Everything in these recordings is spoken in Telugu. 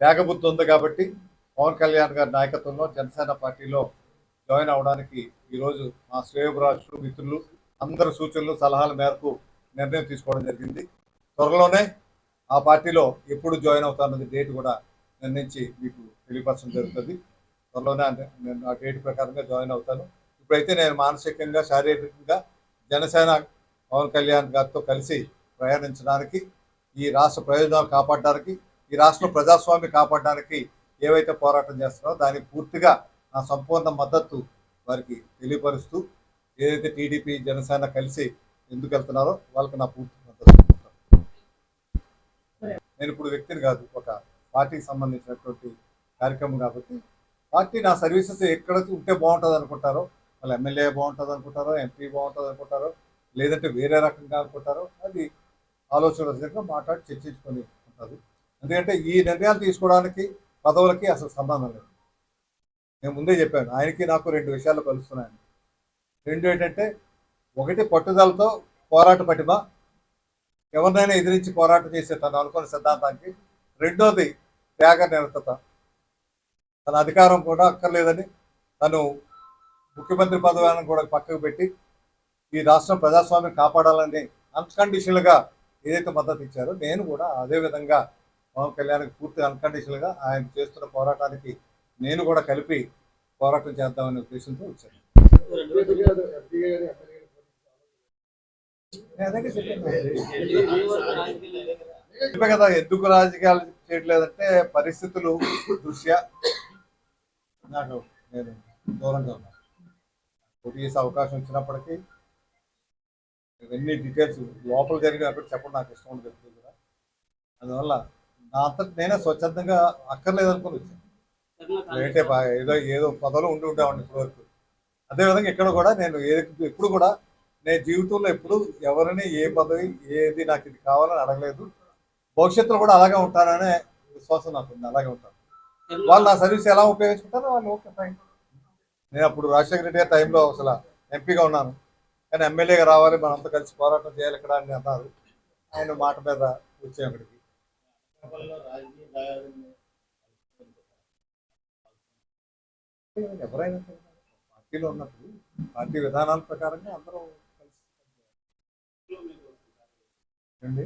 వేగబుద్ధి ఉంది కాబట్టి పవన్ కళ్యాణ్ గారి నాయకత్వంలో జనసేన పార్టీలో జాయిన్ అవడానికి ఈరోజు మా శ్రేయోభిలాషులు మిత్రులు అందరి సూచనలు సలహాల మేరకు నిర్ణయం తీసుకోవడం జరిగింది. త్వరలోనే ఆ పార్టీలో ఎప్పుడు జాయిన్ అవుతానన్నది డేట్ కూడా నిర్ణయించి మీకు తెలియపరచడం జరుగుతుంది. త్వరలోనే నేను ఆ డేట్ ప్రకారంగా జాయిన్ అవుతాను. ఇప్పుడైతే నేను మానసికంగా శారీరకంగా జనసేన పవన్ కళ్యాణ్ గారితో కలిసి ప్రయాణించడానికి ఈ రాష్ట్ర ప్రయోజనాలు కాపాడడానికి ఈ రాష్ట్ర ప్రజాస్వామ్యం కాపాడడానికి ఏవైతే పోరాటం చేస్తున్నారో దానికి పూర్తిగా నా సంపూర్ణ మద్దతు వారికి తెలియపరుస్తూ ఏదైతే టీడీపీ జనసేన కలిసి ఎందుకు వెళ్తున్నారో వాళ్ళకి నా పూర్తి మద్దతు నేను ఇప్పుడు వ్యక్తిని కాదు ఒక పార్టీకి సంబంధించినటువంటి కార్యక్రమం కాబట్టి పార్టీ నా సర్వీసెస్ ఎక్కడ ఉంటే బాగుంటుంది అనుకుంటారో వాళ్ళ ఎమ్మెల్యే బాగుంటుంది అనుకుంటారో ఎంపీ బాగుంటుంది అనుకుంటారో లేదంటే వేరే రకంగా అనుకుంటారో అది ఆలోచన మాట్లాడి చర్చించుకొని ఉంటుంది ఎందుకంటే ఈ నిర్ణయాలు తీసుకోవడానికి పదవులకి అసలు సంబంధం లేదు. నేను ముందే చెప్పాను ఆయనకి నాకు రెండు విషయాలు కలుస్తున్నాయని. రెండు ఏంటంటే ఒకటి పట్టుదలతో పోరాట పటిమ ఎవరినైనా ఎదిరించి పోరాటం చేసే తను అనుకున్న సిద్ధాంతానికి. రెండోది త్యాగ నిరతత. తన అధికారం కూడా అక్కర్లేదని తను ముఖ్యమంత్రి పదవిని కూడా పక్కకు పెట్టి ఈ రాష్ట్రం ప్రజాస్వామ్యం కాపాడాలని అన్కండిషనల్గా ఏదైతే మద్దతు ఇచ్చారో నేను కూడా అదే విధంగా పవన్ కళ్యాణ్కి పూర్తి అన్కండిషనల్గా ఆయన చేస్తున్న పోరాటానికి నేను కూడా కలిపి పోరాటం చేద్దామనే ఉద్దేశంతో వచ్చాను. కదా ఎందుకు రాజకీయాలు చేయట్లేదంటే పరిస్థితులు దృష్ట్యా నాకు నేను దూరంగా ఉన్నాను పోటీ చేసే అవకాశం వచ్చినప్పటికీ ఇవన్నీ డీటెయిల్స్ లోపల జరిగిన అక్కడ చెప్పడం నాకు ఇష్టం ఉంటుంది కూడా అందువల్ల నా అంతటి నేనే స్వచ్ఛందంగా అక్కర్లేదు అనుకుని వచ్చాను. ఏంటే ఏదో ఏదో పదవులు ఉండి ఉండేవాడిని ఇప్పటి వరకు అదేవిధంగా ఇక్కడ కూడా నేను ఏ ఎప్పుడు కూడా నేను జీవితంలో ఎప్పుడు ఎవరిని ఏ పదవి ఏది నాకు ఇది కావాలని అడగలేదు. భవిష్యత్తులో కూడా అలాగే ఉంటాననే విశ్వాసం నాకు ఉంది అలాగే ఉంటాను. వాళ్ళు నా సర్వీస్ ఎలా ఉపయోగించుకుంటారో వాళ్ళు ఓకే ఫైన్. నేను అప్పుడు రాజశేఖర రెడ్డి గారి టైంలో అసలు ఎంపీగా ఉన్నాను. కానీ ఎమ్మెల్యేగా రావాలి మనంతా కలిసి పోరాటం చేయాలి ఇక్కడ అని అన్నారు. ఆయన మాట మీద వచ్చాం అక్కడికి ఎవరైనా పార్టీలో ఉన్నప్పుడు పార్టీ విధానాల ప్రకారంగా అందరూ కలిసి అండి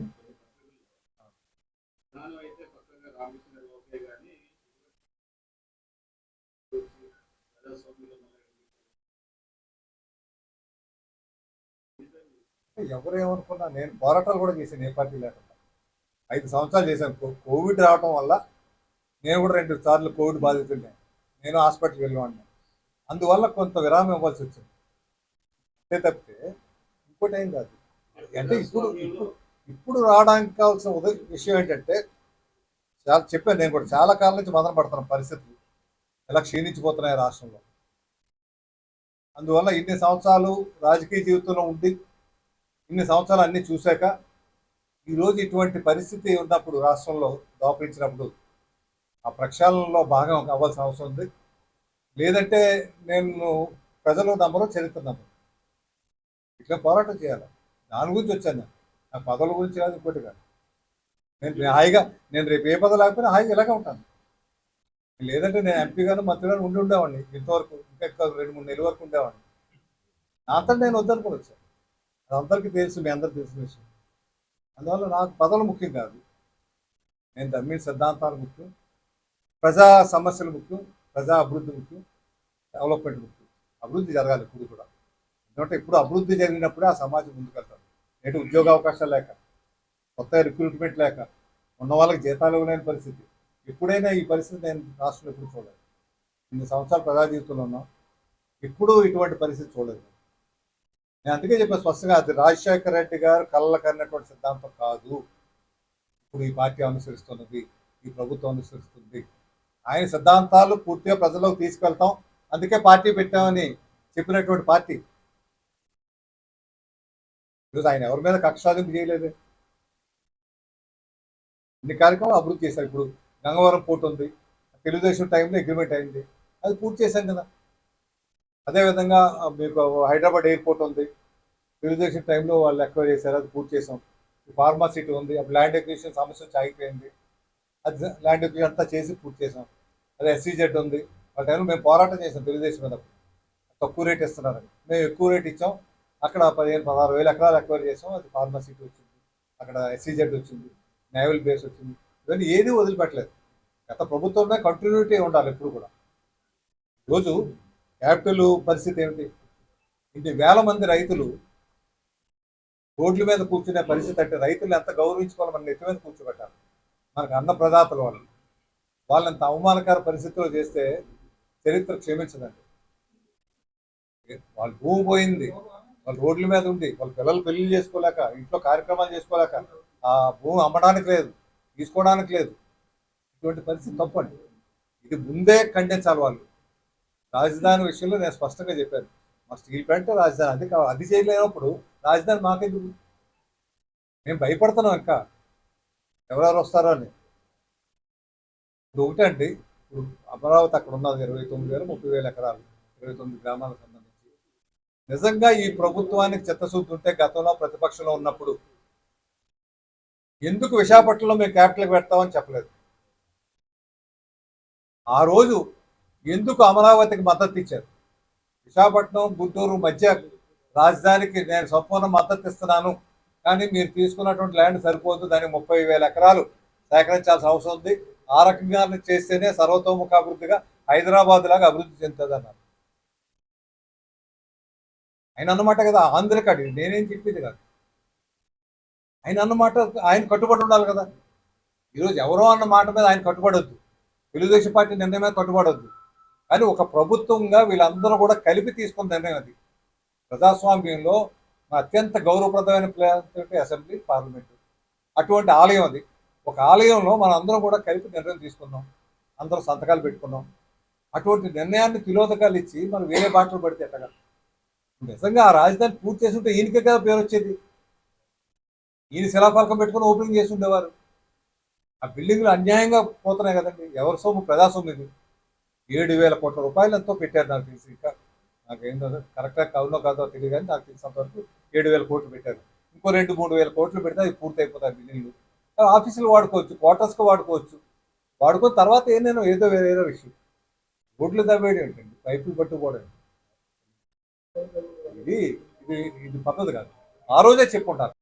ఎవరు ఏమనుకున్నా నేను పోరాటాలు కూడా చేశాను ఏ పార్టీ లేకుండా. ఐదు సంవత్సరాలు చేశాను. కో- కోవిడ్ రావటం వల్ల నేను కూడా రెండు సార్లు కోవిడ్ బాధితుండే. నేను హాస్పిటల్కి వెళ్ళేవాడిని. అందువల్ల కొంత విరామం ఇవ్వాల్సి వచ్చింది. అంతే తప్పితే ఇంకోటి ఏం కాదు. అంటే ఇప్పుడు ఇప్పుడు ఇప్పుడు రావడానికి కావాల్సిన ఉదయం విషయం ఏంటంటే చాలా చెప్పాను నేను కూడా చాలా కాలం నుంచి మదన పడుతున్నాను పరిస్థితులు. ఎలా క్షీణించిపోతున్నాయి రాష్ట్రంలో. అందువల్ల ఇన్ని సంవత్సరాలు రాజకీయ జీవితంలో ఉండి ఇన్ని సంవత్సరాలు అన్ని చూశాక ఈరోజు ఇటువంటి పరిస్థితి ఉన్నప్పుడు రాష్ట్రంలో దోపరించినప్పుడు ఆ ప్రక్షాళనలో భాగం అవ్వాల్సిన అవసరం ఉంది. లేదంటే నేను ప్రజలు నమ్మరు చరిత్ర నమ్మరు ఇట్లా పోరాటం చేయాలి. దాని గురించి వచ్చాను నేను. నా పదవుల గురించి కాదు ఇంకోటి కాదు. నేను హాయిగా నేను రేపు ఏ పదవి లేకపోయినా హాయిగా ఇలాగే ఉంటాను. లేదంటే నేను ఎంపీ గాను మంత్రి గారు ఉండి ఉండేవాడిని. ఇంతవరకు ఇంకా ఎక్కువ రెండు మూడు నెలల వరకు ఉండేవాడిని. నా అంతా నేను వద్దనుకుని వచ్చాను. అది అందరికీ తెలుసు మీ అందరికి తెలిసిన విషయం. అందువల్ల నాకు పదవులు ముఖ్యం కాదు. నేను దమ్మిన సిద్ధాంతాలు ముఖ్యం ప్రజా సమస్యలు ముఖ్యం ప్రజా అభివృద్ధి ముఖ్యం డెవలప్మెంట్ ముఖ్యం. అభివృద్ధి జరగాలి ఇప్పుడు కూడా. ఎందుకంటే ఇప్పుడు అభివృద్ధి జరిగినప్పుడే ఆ సమాజం ముందుకెళ్తారు నేటి ఉద్యోగ అవకాశాలు లేక కొత్త రిక్రూట్మెంట్ లేక ఉన్న వాళ్ళకి జీతాలు ఇవ్వలేని పరిస్థితి. ఎప్పుడైనా ఈ పరిస్థితి నేను రాష్ట్రంలో ఎప్పుడు చూడలేదు. ఇన్ని సంవత్సరాలు ప్రజా జీవితంలో ఉన్నాం. ఎప్పుడూ ఇటువంటి పరిస్థితి చూడలేదు. నేను అందుకే చెప్పాను స్పష్టంగా అది రాజశేఖర రెడ్డి గారు కళ్ళ కన్నటువంటి సిద్ధాంతం కాదు. ఇప్పుడు ఈ పార్టీ అనుసరిస్తున్నది ఈ ప్రభుత్వం అనుసరిస్తుంది. ఆయన సిద్ధాంతాలు పూర్తిగా ప్రజల్లోకి తీసుకెళ్తాం. అందుకే పార్టీ పెట్టామని చెప్పినటువంటి పార్టీ. ఈరోజు ఆయన ఎవరి మీద కక్షాదింపు చేయలేదు. ఇన్ని కార్యక్రమాలు అభివృద్ధి చేశారు. ఇప్పుడు గంగవరం పోర్ట్ ఉంది. తెలుగుదేశం టైంలో అగ్రిమెంట్ అయింది. అది పూర్తి చేశాం కదా. అదేవిధంగా మీకు హైదరాబాద్ ఎయిర్పోర్ట్ ఉంది. రిజర్వేషన్ టైంలో వాళ్ళు ఎక్వైర్ చేశారు అది పూర్తి చేసాం ఫార్మా సిటీ ఉంది అప్పుడు ల్యాండ్ ఎక్విజిషన్ సమస్య వచ్చి ఆగిపోయింది అది ల్యాండ్ ఎక్విజిషన్ అంతా చేసి పూర్తి చేసాం అదే ఎస్సీజెడ్ ఉంది. ఆ టైంలో మేము పోరాటం చేసాం తెలుగుదేశం మీద. తక్కువ రేట్ ఇస్తున్నారని. మేము ఎక్కువ రేట్ ఇచ్చాం. అక్కడ పదిహేను పదహారు వేల ఎకరాలు ఎక్వైర్ చేసాం అది ఫార్మసీకి వచ్చింది. అక్కడ ఎస్సీజెడ్ వచ్చింది. నేవల్ బేస్ వచ్చింది. ఇవన్నీ ఏది వదిలిపెట్టలేదు. గత ప్రభుత్వంలో కంటిన్యూటీ ఉండాలి ఎప్పుడు కూడా. రోజు క్యాపిటల్ పరిస్థితి ఏమిటి? ఇన్ని వేల మంది రైతులు రోడ్ల మీద కూర్చునే పరిస్థితి అంటే రైతులు ఎంత గౌరవించుకోవాలి మన నెత్తి మీద కూర్చోబెట్టాలి. మనకు అన్న ప్రదాతల వాళ్ళు. వాళ్ళంత అవమానకర పరిస్థితిలో చేస్తే చరిత్ర క్షమించదండి. వాళ్ళ భూమి పోయింది. వాళ్ళ రోడ్ల మీద ఉండి వాళ్ళ పిల్లలు పెళ్ళి చేసుకోలేక ఇంట్లో కార్యక్రమాలు చేసుకోలేక ఆ భూమి అమ్మడానికి లేదు తీసుకోవడానికి లేదు. ఇటువంటి పరిస్థితి తప్పండి. ఇది ముందే ఖండించాలి వాళ్ళు. రాజధాని విషయంలో నేను స్పష్టంగా చెప్పాను. మా స్టీల్ ప్లాంట్ రాజధాని. అది అది చేయలేనప్పుడు రాజధాని మాకెందుకు? మేము భయపడుతున్నాం ఇంకా. ఎవరెవరు వస్తారో అని. ఇప్పుడు ఒకటండి ఇప్పుడు అమరావతి అక్కడ ఉన్నది ఇరవై తొమ్మిది వేల ముప్పై వేల ఎకరాలు. ఇరవై తొమ్మిది గ్రామాలకు సంబంధించి. నిజంగా ఈ ప్రభుత్వానికి చిత్తశుద్ధి ఉంటే గతంలో ప్రతిపక్షంలో ఉన్నప్పుడు ఎందుకు విశాఖపట్నంలో మేము క్యాపిటల్కి పెడతామని చెప్పలేదు. ఆ రోజు ఎందుకు అమరావతికి మద్దతు ఇచ్చారు? విశాఖపట్నం గుంటూరు మధ్య రాజధానికి నేను సంపూర్ణ మద్దతు ఇస్తున్నాను. కానీ మీరు తీసుకున్నటువంటి ల్యాండ్ సరిపోదు. దానికి ముప్పై వేల ఎకరాలు సేకరించాల్సిన అవసరం ఉంది. ఆ రకంగా చేస్తేనే సర్వతోముఖ అభివృద్ధిగా హైదరాబాద్ లాగా అభివృద్ధి చెందుతుంది అన్నారు ఆయన అన్నమాట కదా ఆంధ్రకాడి నేనేం చెప్పింది కాదు. ఆయన అన్నమాట ఆయన కట్టుబడి ఉండాలి కదా. ఈరోజు ఎవరో అన్న మాట మీద ఆయన కట్టుబడొద్దు. తెలుగుదేశం పార్టీ నిర్ణయం మీద కట్టుబడొద్దు. కానీ ఒక ప్రభుత్వంగా వీళ్ళందరూ కూడా కలిపి తీసుకున్న నిర్ణయం అది. ప్రజాస్వామ్యంలో మన అత్యంత గౌరవప్రదమైన ప్లేస్ అసెంబ్లీ పార్లమెంటు. అటువంటి ఆలయం అది. ఒక ఆలయంలో మన అందరం కూడా కలిపి నిర్ణయం తీసుకున్నాం. అందరూ సంతకాలు పెట్టుకున్నాం. అటువంటి నిర్ణయాన్ని తిలోదకాలు ఇచ్చి మనం వేరే బాటలు పడితే ఎట్టగా నిజంగా ఆ రాజధాని పూర్తి చేసుకుంటే ఈయనకే కదా పేరు వచ్చేది? ఈయన శిలాఫలకం పెట్టుకుని ఓపెనింగ్ చేసి ఉండేవారు. ఆ బిల్డింగ్లు అన్యాయంగా పోతున్నాయి కదండి. ఎవరి సొమ్ము? ప్రజా సొమ్ము ఇది. ఏడు వేల కోట్ల రూపాయలు ఎంతో పెట్టారు నాకు తెలిసి. ఇంకా నాకు ఏందో కరెక్ట్గా కావునో కాదో తెలియదు కానీ నాకు తెలిసినంత వరకు ఏడు వేల కోట్లు పెట్టారు. ఇంకో రెండు మూడు వేల కోట్లు పెడితే అది పూర్తి అయిపోతాయి బిల్డింగ్లు ఆఫీసులు వాడుకోవచ్చు క్వార్టర్స్కి వాడుకోవచ్చు. వాడుకున్న తర్వాత ఏదైనా ఏదో వేరే విషయం. రోడ్లు తవ్వేయడం ఏంటండి? పైపులు పట్టుకోవడం ఇది ఇది ఇది పద్ధతి కాదు. ఆ రోజే చెప్పుకుంటారు.